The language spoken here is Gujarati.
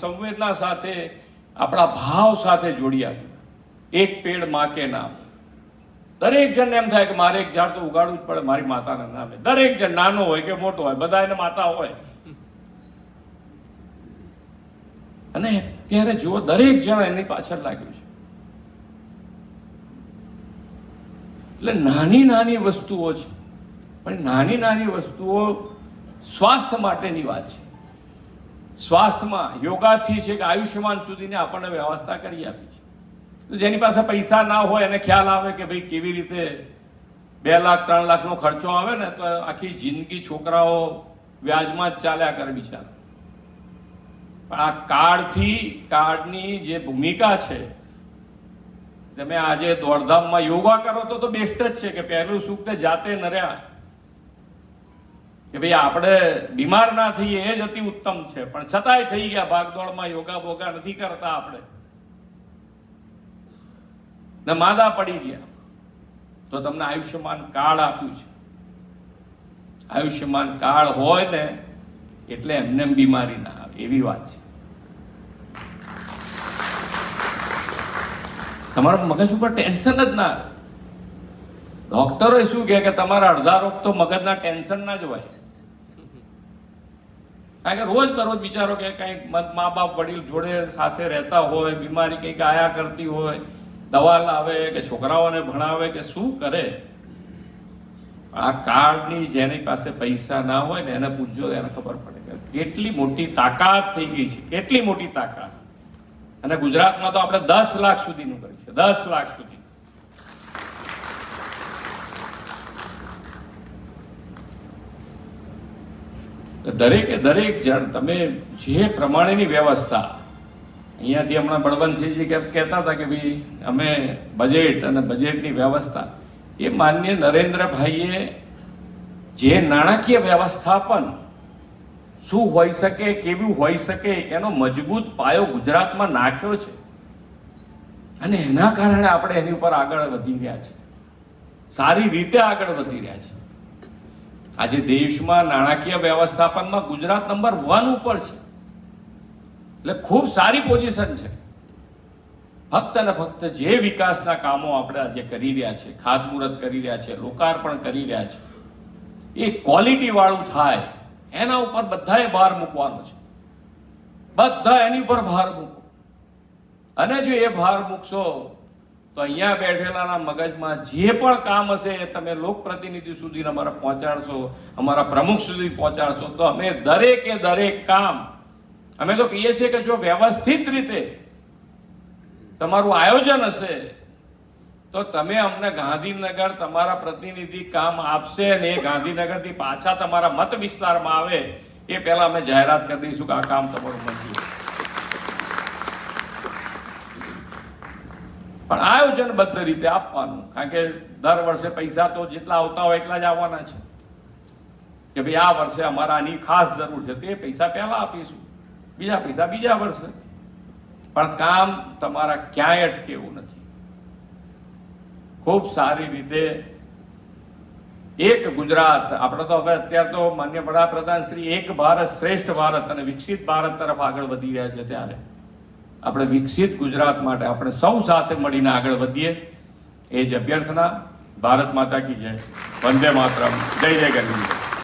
સંવેદના સાથે આપણા ભાવ સાથે જોડી આપ્યું એક પેડમાં કે નામ દરેક જણને એમ થાય કે મારે એક ઝાડ તો ઉગાડવું જ પડે, મારી માતાના નામે. દરેક જણ નાનો હોય કે મોટો હોય બધા એને માતા હોય. અને ત્યારે જુઓ, દરેક જણ એની પાછળ લાગ્યું છે. એટલે નાની નાની વસ્તુઓ છે. પણ નાની નાની વસ્તુઓ સ્વાસ્થ્ય માટેની વાત છે. સ્વાસ્થ્યમાં યોગાથી છે કે આયુષ્યમાન સુધીની આપણને વ્યવસ્થા કરી આપી છે. તો જેની પાસે પૈસા ના હોય એને ખ્યાલ આવે કે ભાઈ કેવી રીતે બે લાખ, ત્રણ લાખનો ખર્ચો આવે ને તો આખી જિંદગી છોકરાઓ વ્યાજમાં જ ચાલ્યા કરે બિચારા. પણ આ કાર્ડથી કાર્ડની જે ભૂમિકા છે, તમે આજે દોડધામમાં યોગા કરો તો તો બેસ્ટ જ છે કે પહેલું સુખ તે જાતે નર્યા. કે ભાઈ આપણે બીમાર ના થઈએ એ જ અતિ ઉત્તમ છે. પણ છતાંય થઈ ગયા ભાગદોડમાં યોગા બોગા નથી કરતા આપણે. ને માદા પડી ગયા. તો તમને આયુષ્યમાન કાર્ડ આપ્યું છે. આયુષ્યમાન કાર્ડ હોય ને એટલે એમને બીમારી ના આવે. એવી વાત છે. તમારા મગજ ઉપર ટેન્શન જ ના આવે ડોક્ટરો શું કે તમારા અડધા રોગ તો મગજના ટેન્શન ના જ હોય. કારણ કે રોજ બરોજ બિચારો કે કંઈક મા બાપ વડીલ જોડે સાથે રહેતા હોય, બીમારી કંઈક આયા કરતી હોય, દવા લાવે કે છોકરાઓને ભણાવે કે શું કરે? આ કાર્ડની જેની પાસે પૈસા ના હોય ને એને પૂછજો એને ખબર પડે કે કેટલી મોટી તાકાત થઈ ગઈ છે, કેટલી મોટી તાકાત. અને ગુજરાતમાં તો આપણે દસ લાખ સુધીનું કરીશું દસ લાખ સુધી. દરેકે દરેક જણ, તમે જે પ્રમાણેની વ્યવસ્થા, અહીંયાથી હમણાં બળવંતસિંહજી કે કહેતા હતા કે ભાઈ અમે બજેટ અને બજેટની વ્યવસ્થા, એ માન્ય નરેન્દ્રભાઈએ જે નાણાકીય વ્યવસ્થાપન શું હોઈ શકે, કેવું હોઈ શકે, એનો મજબૂત પાયો ગુજરાતમાં નાખ્યો છે. અને એના કારણે આપણે એની ઉપર આગળ વધી રહ્યા છે સારી રીતે આગળ વધી રહ્યા છે આજે દેશમાં નાણાકીય વ્યવસ્થાપનમાં ગુજરાત નંબર વન ઉપર છે. એટલે ખૂબ સારી પોઝિશન છે. ફક્ત ને ફક્ત જે વિકાસના કામો આપણે આજે કરી રહ્યા છે, ખાતમુહૂર્ત કરી રહ્યા છે, લોકાર્પણ કરી રહ્યા છે, એ ક્વોલિટી વાળું થાય, એના ઉપર બધાએ ભાર મૂકવાનો છે. બધા એની પર ભાર મૂકો. અને જો એ ભાર મૂકશો તો અહીંયા બેઠેલાના મગજમાં જે પણ કામ હશે એ તમે લોકપ્રતિનિધિ સુધી અમારા પહોંચાડશો, અમારા પ્રમુખ સુધી પહોંચાડશો. તો અમે દરેકે દરેક કામ, અમે તો કહીએ છીએ કે જો વ્યવસ્થિત રીતે તમારું આયોજન હશે, તો તમે અમને ગાંધીનગર તમારા પ્રતિનિધિ કામ આપશે અને એ ગાંધીનગરથી પાછા તમારા મત વિસ્તારમાં આવે, એ પહેલા અમે જાહેરાત કરી દઈશું કે આ કામ તમારું મંજૂર પણ આયોજનબદ્ધ રીતે આપવાનું, કારણ કે દર વર્ષે પૈસા તો જેટલા આવતા હોય એટલા જ આવવાના છે. કે ભાઈ આ વર્ષે અમારા આની ખાસ જરૂર છે, તે પૈસા પહેલા આપીશું, બીજા પૈસા બીજા વર્ષે. પણ કામ તમારા ક્યાંય અટકેવું નથી. ખૂબ સારી રીતે એક ગુજરાત, આપણે તો હવે અત્યારે તો માન્ય વડાપ્રધાન શ્રી એક ભારત શ્રેષ્ઠ ભારત અને વિકસિત ભારત તરફ આગળ વધી રહ્યા છે ત્યારે. આપણે વિકસિત ગુજરાત માટે આપણે સૌ સાથે મળીને આગળ વધીએ. એ જ અભ્યર્થના. ભારત માતા કી જય. વંદે માતરમ. જય જય ગરવી.